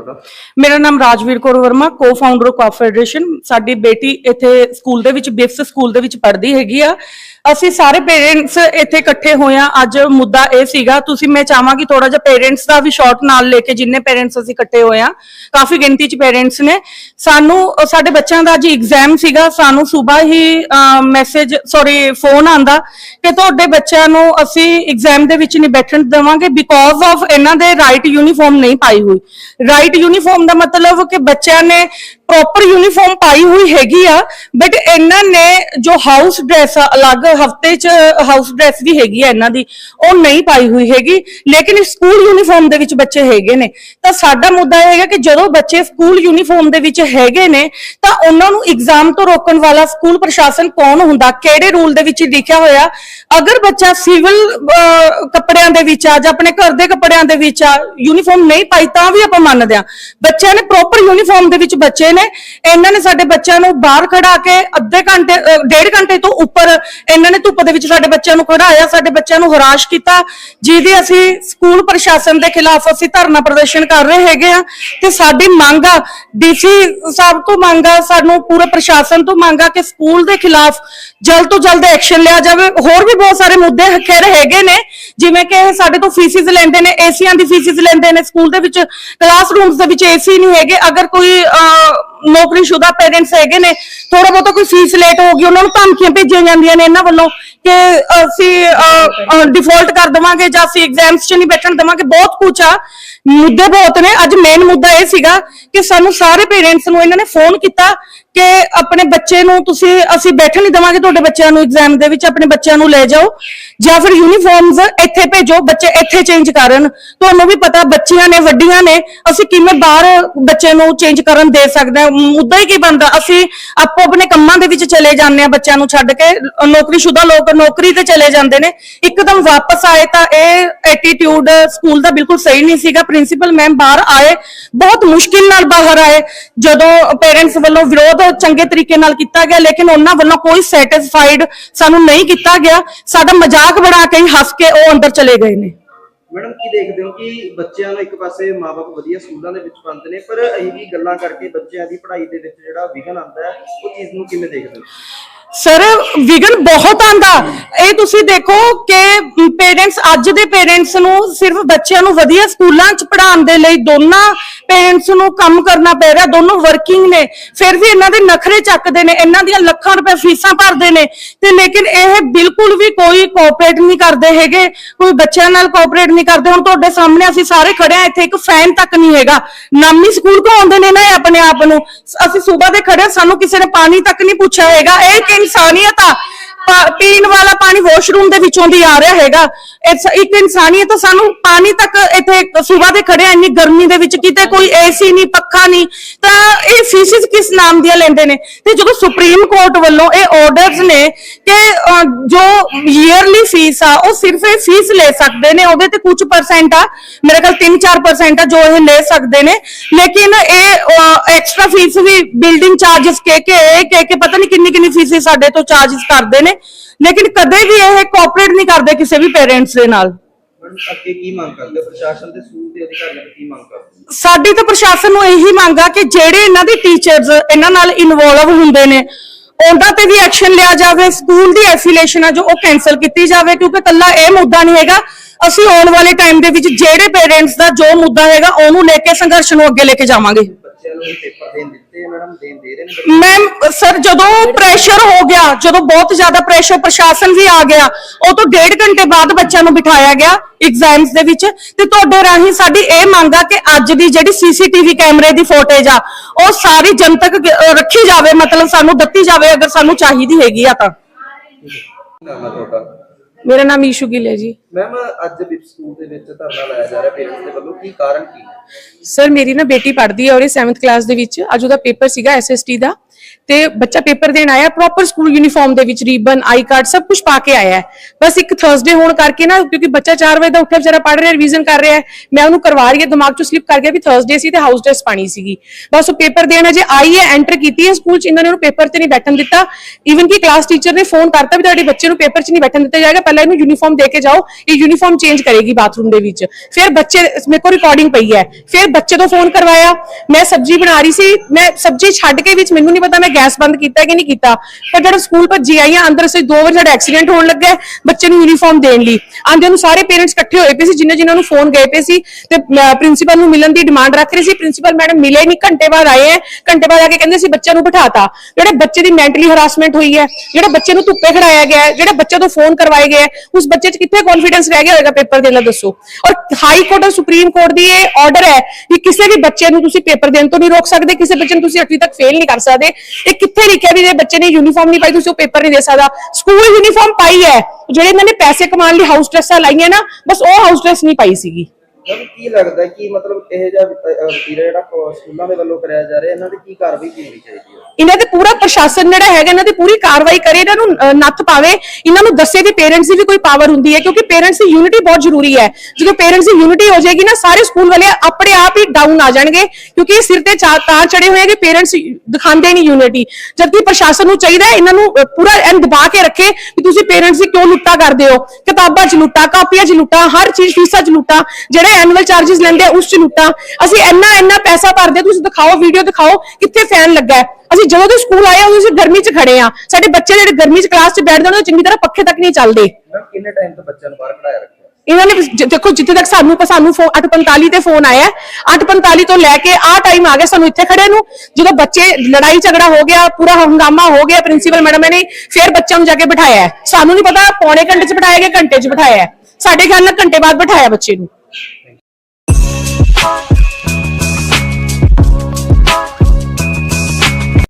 ਤੁਹਾਡਾ? ਮੇਰਾ ਨਾਮ Rajveer Kaur Verma cofounder of federation ਸਾਡੀ ਬੇਟੀ ਇੱਥੇ ਸਕੂਲ ਦੇ ਵਿੱਚ ਬਿਫਸ ਸਕੂਲ ਦੇ ਵਿੱਚ ਪੜ੍ਹਦੀ ਹੈਗੀ ਆ। ਅਸੀਂ ਸਾਰੇ ਪੇਰੈਂਟਸ ਇੱਥੇ ਇਕੱਠੇ ਹੋਏ ਆ। ਅੱਜ ਮੁੱਦਾ ਇਹ ਸੀਗਾ, ਤੁਸੀਂ, ਮੈਂ ਚਾਹਾਂਗੀ ਥੋੜਾ ਜਿਹਾ ਪੇਰੈਂਟਸ ਦਾ ਵੀ ਸ਼ਾਰਟ ਨਾਲ ਲੈ ਕੇ ਜਿੰਨੇ ਪੇਰੈਂਟਸ ਅਸੀਂ ਇਕੱਠੇ ਹੋਏ ਆ, ਕਾਫੀ ਗਿਣਤੀ ਚ ਪੇਰੈਂਟਸ ਨੇ। ਸਾਨੂੰ, ਸਾਡੇ ਬੱਚਿਆਂ ਦਾ ਅੱਜ ਐਗਜ਼ਾਮ ਸੀਗਾ। ਸਾਨੂੰ ਸਵੇਰ ਹੀ ਮੈਸੇਜ ਸੌਰੀ ਫੋਨ ਆਂਦਾ ਕਿ ਤੁਹਾਡੇ ਬੱਚਿਆਂ ਨੂੰ ਅਸੀਂ ਐਗਜ਼ਾਮ ਦੇ ਵਿੱਚ ਨਹੀਂ ਬੈਠਣ ਦੇਵਾਂਗੇ ਬਿਕੋਜ਼ ਆਫ ਇਹਨਾਂ ਦੇ ਰਾਈਟ ਯੂਨੀਫਾਰਮ ਨਹੀਂ ਪਾਈ ਹੋਈ। ਰਾਈਟ ਯੂਨੀਫਾਰਮ ਦਾ ਮਤਲਬ ਕਿ ਬੱਚਿਆਂ ਨੇ ਪ੍ਰੋਪਰ ਯੂਨੀਫਾਰਮ ਪਾਈ ਹੋਈ ਹੈਗੀ ਆ ਬਟ ਇਹਨਾਂ ਨੇ ਜੋ ਹਾਊਸ ਡਰੈਸ ਅਲੱਗ ਹਫ਼ਤੇ ਚ ਹਾਊਸ ਡਰੈਸ ਵੀ ਹੈਗੀ ਆ ਇਹਨਾਂ ਦੀ, ਉਹ ਨਹੀਂ ਪਾਈ ਹੋਈ ਹੈਗੀ। ਲੇਕਿਨ ਸਕੂਲ ਯੂਨੀਫਾਰਮ ਦੇ ਵਿੱਚ ਬੱਚੇ ਹੈਗੇ ਨੇ। ਤਾਂ ਸਾਡਾ ਮੁੱਦਾ ਇਹ ਹੈਗਾ ਕਿ ਜਦੋਂ ਬੱਚੇ ਸਕੂਲ ਯੂਨੀਫਾਰਮ ਦੇ ਵਿੱਚ ਹੈਗੇ ਨੇ, ਤਾਂ ਉਹਨਾਂ ਨੂੰ ਐਗਜ਼ਾਮ ਤੋਂ ਰੋਕਣ ਵਾਲਾ ਸਕੂਲ ਪ੍ਰਸ਼ਾਸਨ ਕੌਣ ਹੁੰਦਾ? ਕਿਹੜੇ ਰੂਲ ਦੇ ਵਿੱਚ ਲਿਖਿਆ ਹੋਇਆ? ਅਗਰ ਬੱਚਾ ਸਿਵਲ ਕੱਪੜਿਆਂ ਦੇ ਵਿੱਚ ਆ ਜਾਂ ਆਪਣੇ ਘਰ ਦੇ ਕੱਪੜਿਆਂ ਦੇ ਵਿੱਚ ਆ ਯੂਨੀਫਾਰਮ ਨਹੀਂ ਪਾਈ ਤਾਂ ਵੀ ਆਪਾਂ ਮੰਨਦੇ ਆ ਬੱਚਿਆਂ ਨੇ ਪ੍ਰੋਪਰ ਯੂਨੀਫਾਰਮ ਦੇ ਵਿੱਚ ਬੱਚੇ ਨੇ ਇਹਨਾਂ ਨੇ ਸਾਡੇ ਬੱਚਿਆਂ ਨੂੰ ਬਾਹਰ ਖੜਾ ਕੇ ਅੱਧੇ ਘੰਟੇ ਅਹ, ਡੇਢ ਘੰਟੇ ਤੋਂ ਉੱਪਰ ਇਹਨਾਂ ਨੇ ਧੁੱਪ ਦੇ ਵਿੱਚ ਸਾਡੇ ਬੱਚਿਆਂ ਨੂੰ ਖੜਾਇਆ ਸਾਡੇ ਬੱਚਿਆਂ ਨੂੰ ਹਰਾਸ਼ ਕੀਤਾ ਜਿਹਦੀ ਅਸੀਂ ਸਕੂਲ ਪ੍ਰਸ਼ਾਸਨ ਦੇ ਖਿਲਾਫ ਅਸੀਂ ਧਰਨਾ ਪ੍ਰਦਰਸ਼ਨ ਕਰ ਰਹੇ ਹੈਗੇ ਆ ਤੇ ਸਾਡੀ ਮੰਗ ਆ ਡੀਸੀ ਸਾਹਿਬ ਤੋਂ ਮੰਗ ਆ ਸਾਨੂੰ ਪੂਰੇ ਪ੍ਰਸ਼ਾਸਨ ਤੋਂ ਮੰਗ ਆ ਕਿ ਸਕੂਲ ਦੇ ਖਿਲਾਫ ਜਲਦ ਤੋਂ ਜਲਦ ਐਕਸ਼ਨ ਲਿਆ ਜਾਵੇ। ਹੋਰ ਵੀ ਬਹੁਤ ਸਾਰੇ ਮੁੱਦੇ ਖੈਰ ਹੈਗੇ ਨੇ ਜਿਵੇਂ ਕਿ ਇਹ ਸਾਡੇ ਤੋਂ ਫੀਸਿਸ ਲੈਂਦੇ ਨੇ ਏਸੀਆਂ ਦੀ ਫੀਸਿਸ ਲੈਂਦੇ ਨੇ ਸਕੂਲ ਦੇ ਵਿੱਚ ਕਲਾਸਰੂਮਸ ਦੇ ਵਿੱਚ ਏਸੀ ਨਹੀਂ ਹੈਗੇ ਅਗਰ ਕੋਈ ਅਹ, ਨੌਕਰੀਸ਼ੁਦਾ ਪੇਰੈਂਟਸ ਹੈਗੇ ਨੇ ਥੋੜਾ ਬਹੁਤਾ ਕੋਈ ਫੀਸ ਲੇਟ ਹੋ ਗਈ ਉਹਨਾਂ ਨੂੰ ਧਮਕੀਆਂ ਭੇਜੀਆਂ ਜਾਂਦੀਆਂ ਨੇ ਇਹਨਾਂ ਵੱਲੋਂ। ਕਿ ਅਸੀਂ ਡਿਫਾਲਟ ਕਰ ਦੇਵਾਂਗੇ ਜਾਂ ਅਸੀਂ ਐਗਜ਼ਾਮਸ 'ਚ ਨਹੀਂ ਬੈਠਣ ਦੇਵਾਂਗੇ, ਬਹੁਤ ਕੁਝ ਆ। ਮੁੱਦੇ ਬਹੁਤ ਨੇ। ਅੱਜ ਮੇਨ ਮੁੱਦਾ ਇਹ ਸੀਗਾ ਕਿ ਸਾਨੂੰ ਸਾਰੇ ਪੇਰੈਂਟਸ ਨੂੰ ਇਹਨਾਂ ਨੇ ਫੋਨ ਕੀਤਾ ਕਿ ਆਪਣੇ ਬੱਚੇ ਨੂੰ ਤੁਸੀਂ, ਅਸੀਂ ਬੈਠਣ ਨਹੀਂ ਦੇਵਾਂਗੇ ਤੁਹਾਡੇ ਬੱਚਿਆਂ ਨੂੰ ਐਗਜ਼ਾਮ ਦੇ ਵਿੱਚ, ਆਪਣੇ ਬੱਚਿਆਂ ਨੂੰ ਲੈ ਜਾਓ। ਜਾਂ ਫਿਰ ਯੂਨੀਫਾਰਮਸ ਇੱਥੇ ਭੇਜੋ, ਬੱਚੇ ਇੱਥੇ ਚੇਂਜ ਕਰਨ। ਤੁਹਾਨੂੰ ਵੀ ਪਤਾ ਬੱਚੀਆਂ ਨੇ, ਵੱਡੀਆਂ ਨੇ, ਅਸੀਂ ਕਿਵੇਂ ਬਾਹਰ ਬੱਚੇ ਨੂੰ ਚੇਂਜ ਕਰਨ ਦੇ ਸਕਦੇ ਹਾਂ। ਮੁੱਦਾ ਹੀ ਕੀ ਬਣਦਾ? ਅਸੀਂ ਆਪੋ ਆਪਣੇ ਕੰਮਾਂ ਦੇ ਵਿੱਚ ਚਲੇ ਜਾਂਦੇ ਆ ਬੱਚਿਆਂ ਨੂੰ ਛੱਡ ਕੇ। ਨੌਕਰੀ ਸ਼ੁਦਾ ਲੋਕ ਨੌਕਰੀ ਤੇ ਚਲੇ ਜਾਂਦੇ ਨੇ। ਇੱਕਦਮ ਵਾਪਸ ਆਏ ਤਾਂ ਇਹ ਐਟੀਟਿਊਡ ਸਕੂਲ ਦਾ ਬਿਲਕੁਲ ਸਹੀ ਨਹੀਂ ਸੀਗਾ। ਪ੍ਰਿੰਸੀਪਲ ਮੈਮ ਬਾਹਰ ਆਏ, ਬਹੁਤ ਮੁਸ਼ਕਿਲ ਨਾਲ ਬਾਹਰ ਆਏ। ਜਦੋਂ ਪੇਰੈਂਟਸ ਵੱਲੋਂ ਵਿਰੋਧ ਚੰਗੇ ਤਰੀਕੇ ਨਾਲ ਕੀਤਾ ਗਿਆ, ਲੇਕਿਨ ਉਹਨਾਂ ਵੱਲੋਂ ਕੋਈ ਸੈਟੀਸਫਾਈਡ ਸਾਨੂੰ ਨਹੀਂ ਕੀਤਾ ਗਿਆ। ਸਾਡਾ ਮਜ਼ਾਕ ਬਣਾ ਕੇ ਹੱਸ ਕੇ ਉਹ ਅੰਦਰ ਚਲੇ ਗਏ ਨੇ। ਮੈਡਮ, ਕੀ ਦੇਖਦੇ ਹੋ ਕਿ ਬੱਚਿਆਂ ਨੂੰ ਇੱਕ ਪਾਸੇ ਮਾਪੇ ਵਧੀਆ ਸਕੂਲਾਂ ਦੇ ਵਿੱਚ ਪਾਉਂਦੇ ਨੇ, ਪਰ ਇਹ ਗੱਲਾਂ ਕਰਕੇ ਬੱਚਿਆਂ ਦੀ ਪੜ੍ਹਾਈ ਦੇ ਵਿੱਚ ਜਿਹੜਾ ਵਿਘਨ ਆਉਂਦਾ ਹੈ, ਉਹ ਚੀਜ਼ ਨੂੰ ਕਿਵੇਂ ਦੇਖਦੇ ਹੋ? ਸਰ ਵਿਗਨ ਬਹੁਤ ਆਂਦਾ। ਇਹ ਤੁਸੀਂ ਦੇਖੋ ਕਿ ਪੇਰੈਂਟਸ ਅੱਜ ਦੇ ਪੇਰੈਂਟਸ ਨੂੰ ਸਿਰਫ ਬੱਚਿਆਂ ਨੂੰ ਵਧੀਆ ਸਕੂਲਾਂ 'ਚ ਪੜ੍ਹਾਉਣ ਦੇ ਲਈ ਦੋਨਾਂ ਪੇਰੈਂਟਸ ਨੂੰ ਕੰਮ ਕਰਨਾ ਪੈ ਰਿਹਾ, ਦੋਨੋਂ ਵਰਕਿੰਗ ਨੇ। ਫਿਰ ਵੀ ਇਹਨਾਂ ਦੇ ਨਖਰੇ ਚੱਕਦੇ ਨੇ, ਇਹਨਾਂ ਦੀਆਂ ਲੱਖਾਂ ਰੁਪਏ ਫੀਸਾਂ ਭਰਦੇ ਨੇ। ਤੇ ਲੇਕਿਨ ਇਹ ਬਿਲਕੁਲ ਵੀ ਕੋਈ ਕੋਆਪਰੇਟ ਨਹੀਂ ਕਰਦੇ ਹੈਗੇ, ਕੋਈ ਬੱਚਿਆਂ ਨਾਲ ਕੋਆਪਰੇਟ ਨਹੀਂ ਕਰਦੇ। ਹੁਣ ਤੁਹਾਡੇ ਸਾਹਮਣੇ ਅਸੀਂ ਸਾਰੇ ਖੜੇ ਆ ਇੱਥੇ ਇੱਕ ਫੈਨ ਤੱਕ ਨਹੀਂ ਹੈਗਾ। ਨਾਮੀ ਸਕੂਲ ਕੋ ਆਉਂਦੇ ਨੇ ਨਾ ਇਹ ਆਪਣੇ ਆਪ ਨੂੰ? ਅਸੀਂ ਸਵੇਰ ਦੇ ਖੜੇ ਸਾਨੂੰ ਕਿਸੇ ਨੇ ਪਾਣੀ ਤੱਕ ਨਹੀਂ ਪੁੱਛਿਆ ਹੈਗਾ। ਇਹ ਇੱਕ ਇਨਸਾਨੀਅਤ ਆ। ਪੀਣ ਵਾਲਾ ਪਾਣੀ ਵਾਸ਼ਰੂਮ ਦੇ ਵਿੱਚੋਂ ਦੀ ਆ ਰਿਹਾ ਹੈਗਾ। ਇੱਕ ਇਨਸਾਨੀਅਤ ਸਾਨੂੰ ਪਾਣੀ ਤੱਕ ਇੱਥੇ ਸੁਬਾਹ ਦੇ ਖੜੇ ਇੰਨੀ ਗਰਮੀ ਦੇ ਵਿੱਚ ਕਿਤੇ ਕੋਈ ਏਸੀ ਨਹੀਂ, ਪੱਖਾ ਨਹੀਂ। ਤਾਂ ਇਹ ਫੀਸਿਸ ਕਿਸ ਨਾਮ ਦੀਆਂ ਲੈਂਦੇ ਨੇ? ਤੇ ਜਦੋਂ ਸੁਪਰੀਮ ਕੋਰਟ ਵੱਲੋਂ ਇਹ ਆਰਡਰਸ ਨੇ ਕਿ ਜੋ ਈਅਰਲੀ ਫੀਸ ਆ, ਉਹ ਸਿਰਫ ਇਹ ਫੀਸ ਲੈ ਸਕਦੇ ਨੇ, ਉਹਦੇ ਤੇ ਕੁਝ ਪਰਸੈਂਟ ਆ। ਮੇਰੇ ਕੋਲ 3-4% ਆ ਜੋ ਇਹ ਲੈ ਸਕਦੇ ਨੇ। ਲੇਕਿਨ ਇਹ ਐਕਸਟਰਾ ਫੀਸ ਵੀ ਬਿਲਡਿੰਗ ਚਾਰजेस ਕੇ ਕੇ ਕੇ ਕੇ ਪਤਾ ਨਹੀਂ ਕਿੰਨੀ ਕਿੰਨੀ ਫੀਸ ਸਾਡੇ ਤੋਂ ਚਾਰजेस ਕਰਦੇ ਨੇ। ਲੇਕਿਨ ਕਦੇ ਵੀ ਇਹ ਕੋਆਪਰੇਟ ਨਹੀਂ ਕਰਦੇ ਕਿਸੇ ਵੀ ਪੇਰੈਂਟਸ ਦੇ ਨਾਲ ਮੈਡਮ ਅੱਗੇ ਕੀ ਮੰਗ ਕਰਦੇ ਹੋ? ਪ੍ਰਸ਼ਾਸਨ ਤੇ ਸਕੂਲ ਦੇ ਅਧਿਕਾਰੀਆਂ ਤੋਂ ਕੀ ਮੰਗ ਕਰਦੇ ਹੋ? ਸਾਡੀ ਤਾਂ ਪ੍ਰਸ਼ਾਸਨ ਨੂੰ ਇਹੀ ਮੰਗ ਆ ਕਿ ਜਿਹੜੇ ਇਹਨਾਂ ਦੇ ਟੀਚਰਸ ਇਹਨਾਂ ਨਾਲ ਇਨਵੋਲਵ ਹੁੰਦੇ ਨੇ ਉਹਨਾਂ ਤੇ ਵੀ ਐਕਸ਼ਨ ਲਿਆ ਜਾਵੇ ਸਕੂਲ ਦੀ ਐਫੀਲੀਏਸ਼ਨ ਆ ਜੋ ਉਹ ਕੈਨਸਲ ਕੀਤੀ ਜਾਵੇ ਕਿਉਂਕਿ ਕੱਲਾ ਇਹ ਮੁੱਦਾ ਨਹੀਂ ਹੈਗਾ ਅਸੀਂ ਆਉਣ ਵਾਲੇ ਟਾਈਮ ਦੇ ਵਿੱਚ ਜਿਹੜੇ ਪੇਰੈਂਟਸ ਦਾ ਜੋ ਮੁੱਦਾ ਹੈਗਾ ਉਹਨੂੰ ਲੈ ਕੇ ਸੰਘਰਸ਼ ਨੂੰ ਅੱਗੇ ਲੈ ਕੇ ਜਾਵਾਂਗੇ ਬੱਚਿਆਂ ਨੂੰ ਪੇਪਰ ਦੇਣ ਦਿੱਤੇ ਮੈਡਮ ਦੇਣ ਦੇ ਰਹੇ ਨੇ ਮੈਮ ਸਰ ਜਦੋਂ ਪ੍ਰੈਸ਼ਰ ਹੋ ਗਿਆ ਜਦੋਂ ਬਹੁਤ ਜ਼ਿਆਦਾ ਪ੍ਰੈਸ਼ਰ ਪ੍ਰਸ਼ਾਸਨ ਵੀ ਆ ਗਿਆ ਉਹ ਤੋਂ ਡੇਢ ਘੰਟੇ ਬਾਅਦ ਬੱਚਿਆਂ ਨੂੰ ਬਿਠਾਇਆ ਗਿਆ ਐਗਜ਼ਾਮਸ ਦੇ ਵਿੱਚ ਤੇ ਤੁਹਾਡੇ ਰਾਹੀਂ ਸਾਡੀ ਇਹ ਮੰਗ ਆ ਕਿ ਅੱਜ ਦੀ ਜਿਹੜੀ ਸੀਸੀਟੀਵੀ ਕੈਮਰੇ ਦੀ ਫੁਟੇਜ ਆ ਉਹ ਸਾਰੀ ਜਨਤਕ ਰੱਖੀ ਜਾਵੇ ਮਤਲਬ ਸਾਨੂੰ ਦਿੱਤੀ ਜਾਵੇ ਅਗਰ ਸਾਨੂੰ ਚਾਹੀਦੀ ਹੈਗੀ ਆ ਤਾਂ। ਤੁਹਾਡਾ? ਮੇਰਾ ਨਾਮ ਈਸ਼ੂ ਗਿੱਲ ਹੈ ਜੀ। ਮੈਮ ਅੱਜ ਵੀ ਸਕੂਲ ਦੇ ਵਿੱਚ ਧਰਨਾ ਲਾਇਆ ਜਾ ਰਿਹਾ ਪੇਰੈਂਟਸ ਦੇ ਵੱਲੋਂ। ਕੀ ਕਾਰਨ ਕੀ ਸਰ ਮੇਰੀ ਨਾ ਬੇਟੀ ਪੜ੍ਹਦੀ ਹੈ ਔਰ ਇਹ 7th ਕਲਾਸ ਦੇ ਵਿੱਚ। ਅੱਜ ਉਹਦਾ ਪੇਪਰ ਸੀਗਾ ਐਸਐਸਟੀ ਦਾ। ਤੇ ਬੱਚਾ ਪੇਪਰ ਦੇਣ ਆਇਆ ਪ੍ਰੋਪਰ ਸਕੂਲ ਯੂਨੀਫਾਰਮ ਦੇ ਵਿੱਚ ਰੀਬਨ ਆਈ ਕਾਰਡ ਸਭ ਕੁਝ ਪਾ ਕੇ ਆਇਆ ਬਸ ਇੱਕ ਥਰਸਡੇ ਹੋਣ ਕਰਕੇ ਨਾ, ਕਿਉਂਕਿ ਬੱਚਾ 4 ਵਜੇ ਦਾ ਉੱਠਿਆ, ਵਿਚਾਰਾ ਪੜ ਰਿਹਾ ਰਿਵੀਜ਼ਨ ਕਰ ਰਿਹਾ ਮੈਂ ਉਹਨੂੰ ਕਰਵਾ ਰਹੀ ਹੈ, ਦਿਮਾਗ ਚੋਂ ਸਲਿਪ ਕਰ ਗਿਆ ਵੀ ਥਰਸਡੇ ਸੀ ਤੇ ਹਾਊਸ ਡਰੈਸ ਪਾਣੀ ਸੀਗੀ। ਬਸ ਉਹ ਪੇਪਰ ਦੇਣ ਅਜੇ ਆਈ ਹੈ ਐਂਟਰ ਕੀਤੀ ਹੈ ਸਕੂਲ ਚ, ਇਹਨਾਂ ਨੇ ਉਹਨੂੰ ਪੇਪਰ ਤੇ ਨਹੀਂ ਬੈਠਣ ਦਿੱਤਾ। ਈਵਨ ਕਿ ਕਲਾਸ ਟੀਚਰ ਨੇ ਫੋਨ ਕਰਤਾ ਵੀ ਤੁਹਾਡੇ ਬੱਚੇ ਨੂੰ ਪੇਪਰ 'ਚ ਨਹੀਂ ਬੈਠਣ ਦਿੱਤਾ ਜਾਏਗਾ, ਪਹਿਲਾਂ ਇਹਨੂੰ ਯੂਨੀਫਾਰਮ ਦੇ ਕੇ ਜਾਓ, ਇਹ ਯੂਨੀਫਾਰਮ ਚੇਂਜ ਕਰੇਗੀ ਬਾਥਰੂਮ ਦੇ ਵਿੱਚ। ਫਿਰ ਬੱਚੇ, ਮੇਰੇ ਕੋਲ ਰਿਕਾਰਡਿੰਗ ਪਈ ਹੈ। ਫਿਰ ਬੱਚੇ ਤੋਂ ਫੋਨ ਕਰਵਾਇਆ, ਮੈਂ ਸਬਜ਼ੀ ਬਣਾ ਰਹੀ ਸੀ, ਮੈਂ ਸਬਜ਼ੀ ਛੱਡ ਕੇ ਵਿੱਚ ਮੈਨੂੰ ਨਹੀਂ ਪਤਾ ਮੈਂ ਗੈਸ ਬੰਦ ਕੀਤਾ ਕਿ ਨਹੀਂ ਕੀਤਾ? ਪਰ ਜਦੋਂ ਸਕੂਲ ਭੱਜੀ ਆਈ ਆ ਅੰਦਰ ਸੇ ਦੋ ਵਾਰ ਸਾਡਾ ਐਕਸੀਡੈਂਟ ਹੋਣ ਲੱਗਾ ਹੈ, ਬੱਚੇ ਨੂੰ ਯੂਨੀਫਾਰਮ ਦੇਣ ਲਈ। ਆਂਦੇ ਨੂੰ ਸਾਰੇ ਪੇਰੈਂਟਸ ਇਕੱਠੇ ਹੋਏ ਪਏ ਸੀ ਜਿਨ੍ਹਾਂ ਜਿਨ੍ਹਾਂ ਨੂੰ ਫੋਨ ਗਏ ਪਏ ਸੀ ਤੇ ਪ੍ਰਿੰਸੀਪਲ ਨੂੰ ਮਿਲਣ ਦੀ ਡਿਮਾਂਡ ਰੱਖ ਰਹੇ ਸੀ। ਪ੍ਰਿੰਸੀਪਲ ਮੈਡਮ ਮਿਲੇ ਨਹੀਂ ਘੰਟੇ ਬਾਅਦ ਆਏ ਹੈ ਘੰਟੇ ਬਾਅਦ ਆ ਕੇ ਕਹਿੰਦੇ ਸੀ ਬੱਚਿਆਂ ਨੂੰ ਬਿਠਾਤਾ। ਜਿਹੜੇ ਬੱਚੇ ਦੀ ਮੈਂਟਲੀ ਹਰਾਸਮੈਂਟ ਹੋਈ ਹੈ ਜਿਹੜੇ ਬੱਚੇ ਨੂੰ ਧੁੱਪੇ ਖੜਾਇਆ ਗਿਆ ਹੈ ਜਿਹੜੇ ਬੱਚੇ ਤੋਂ ਫੋਨ ਕਰਵਾਏ ਗਏ ਹੈ, ਉਸ ਬੱਚੇ 'ਚ ਕਿੱਥੇ ਕੌਨਫੀਡੈਂਸ ਰਹਿ ਗਿਆ ਹੋਏਗਾ ਪੇਪਰ ਦੇਣ ਦਾ ਦੱਸੋ? ਔਰ ਹਾਈ ਕੋਰਟ ਔਰ ਸੁਪਰੀਮ ਕੋਰਟ ਦੀ ਇਹ ਆਰਡਰ ਹੈ ਕਿ ਕਿਸੇ ਵੀ ਬੱਚੇ ਨੂੰ ਤੁਸੀਂ ਪੇਪਰ ਦੇਣ ਤੋਂ ਨਹੀਂ ਰੋਕ ਸਕਦੇ ਕਿਸੇ ਬੱਚੇ ਨੂੰ ਤੁਸੀਂ 8ਵੀਂ ਤੱਕ ਫੇਲ ਨਹੀਂ ਕਰ ਸਕਦੇ। ਇਹ ਕਿੱਥੇ ਲਿਖਿਆ ਵੀ ਜੇ ਬੱਚੇ ਨੇ ਯੂਨੀਫਾਰਮ ਨਹੀਂ ਪਾਈ, ਤੁਸੀਂ ਉਹ ਪੇਪਰ ਨਹੀਂ ਦੇ ਸਕਦਾ। ਸਕੂਲ ਯੂਨੀਫਾਰਮ ਪਾਈ ਹੈ। ਜਿਹੜੇ ਇਹਨਾਂ ਨੇ ਪੈਸੇ ਕਮਾਉਣ ਲਈ ਹਾਊਸ ਡਰੈਸਾਂ ਲਾਈਆਂ ਨਾ, ਬਸ ਉਹ ਹਾਊਸ ਡਰੈਸ ਨਹੀਂ ਪਾਈ ਸੀਗੀ। ਮੈਮ ਕੀ ਲੱਗਦਾ ਕਿ ਮਤਲਬ ਇਹ ਜਿਹਾ ਵਤੀਰਾ ਜਿਹੜਾ ਕੋ- ਸਕੂਲਾਂ ਦੇ ਵੱਲੋਂ ਕਰਿਆ ਜਾ ਰਿਹਾ ਇਹਨਾਂ ਤੇ ਕੀ ਕਾਰਵਾਈ ਹੋਣੀ ਚਾਹੀਦੀ ਹੈ? ਇਹਨਾਂ ਤੇ ਪੂਰਾ ਪ੍ਰਸ਼ਾਸਨ ਜਿਹੜਾ ਹੈਗਾ ਇਹਨਾਂ ਤੇ ਪੂਰੀ ਕਾਰਵਾਈ ਕਰੇ ਇਹਨਾਂ ਨੂੰ ਅਹ, ਨੱਥ ਪਾਵੇ। ਇਹਨਾਂ ਨੂੰ ਦੱਸੇ ਕਿ ਪੇਰੈਂਟਸ ਦੀ ਵੀ ਕੋਈ ਪਾਵਰ ਹੁੰਦੀ ਹੈ ਕਿਉਂਕਿ ਪੇਰੈਂਟਸ ਦੀ ਯੂਨਿਟੀ ਬਹੁਤ ਜ਼ਰੂਰੀ ਹੈ। ਜਦੋਂ ਪੇਰੈਂਟਸ ਦੀ ਯੂਨਿਟੀ ਹੋ ਜਾਏਗੀ ਨਾ ਸਾਰੇ ਸਕੂਲ ਵਾਲੇ ਆਪਣੇ ਆਪ ਹੀ ਡਾਊਨ ਆ ਜਾਣਗੇ ਕਿਉਂਕਿ ਸਿਰ ਤੇ ਚਾ- ਤਾਰ ਚੜੇ ਹੋਏ ਆ ਕਿ ਪੇਰੈਂਟਸ ਦਿਖਾਉਂਦੇ ਨਹੀਂ ਯੂਨਿਟੀ ਜਦਕਿ ਪ੍ਰਸ਼ਾਸਨ ਨੂੰ ਚਾਹੀਦਾ ਹੈ ਇਹਨਾਂ ਨੂੰ ਅਹ, ਪੂਰਾ ਐਨ ਦਬਾ ਕੇ ਰੱਖੇ ਕਿ ਤੁਸੀਂ ਪੇਰੈਂਟਸ ਦੀ ਕਿਉਂ ਲੁੱਟਾ ਕਰਦੇ ਹੋ? ਕਿਤਾਬਾਂ 'ਚ ਲੁੱਟਾ ਕਾਪੀਆਂ 'ਚ ਲੁੱਟਾ ਹਰ ਚੀਜ਼ ਫੀਸਾਂ 'ਚ ਲੁੱਟਾ ਜਿਹੜੇ ਐਨੂਅਲ ਚਾਰजेस ਲੈਂਦੇ ਆ ਉਸ 'ਚ ਲੁੱਟਾ। ਅਸੀਂ ਇੰਨਾ ਇੰਨਾ ਪੈਸਾ ਭਰਦੇ ਤੁਸੀਂ ਦਿਖਾਓ ਵੀਡੀਓ ਦਿਖਾਓ ਕਿੱਥੇ ਫੈਨ ਲੱਗਾ ਹੈ। ਅਸੀਂ ਜਦੋਂ ਦੇ ਸਕੂਲ ਆਏ ਉਦੋਂ ਅਸੀਂ ਗਰਮੀ 'ਚ ਖੜੇ ਆ। ਸਾਡੇ ਬੱਚੇ ਜਿਹੜੇ ਗਰਮੀ 'ਚ ਕਲਾਸ 'ਚ ਬੈਠਦੇ ਨੇ ਉਹ ਚੰਗੀ ਤਰ੍ਹਾਂ ਪੱਖੇ ਤੱਕ ਨਹੀਂ ਚੱਲਦੇ। ਮੈਮ ਕਿੰਨੇ ਟਾਈਮ ਤੋਂ ਬੱਚਿਆਂ ਨੂੰ ਬਾਹਰ ਕਢਾਇਆ ਰੱਖਿਆ? ਇਹਨਾਂ ਨੇ ਦੇਖੋ ਜਿੱਥੇ ਤੱਕ ਸਾਨੂੰ ਸਾਨੂੰ ਫੋ- 8:45 ਤੇ ਫੋਨ ਆਇਆ ਹੈ, 8:45 ਤੋਂ ਲੈ ਕੇ ਆਹ ਟਾਈਮ ਆ ਗਿਆ ਸਾਨੂੰ ਇੱਥੇ ਖੜੇ ਨੂੰ। ਜਦੋਂ ਬੱਚੇ ਲੜਾਈ ਝਗੜਾ ਹੋ ਗਿਆ ਪੂਰਾ ਹੰਗਾਮਾ ਹੋ ਗਿਆ ਪ੍ਰਿੰਸੀਪਲ ਮੈਡਮ ਨੇ ਫਿਰ ਬੱਚਿਆਂ ਨੂੰ ਜਾ ਕੇ ਬਿਠਾਇਆ। ਸਾਨੂੰ ਨਹੀਂ ਪਤਾ ਪੌਣੇ ਘੰਟੇ 'ਚ ਬਿਠਾਇਆ ਗਿਆ ਘੰਟੇ 'ਚ ਬਿਠਾਇਆ। ਸਾਡੇ ਖਿਆਲ ਨਾਲ ਘੰਟੇ ਬਾਅਦ ਬਿਠਾਇਆ ਬੱਚੇ ਨੂੰ।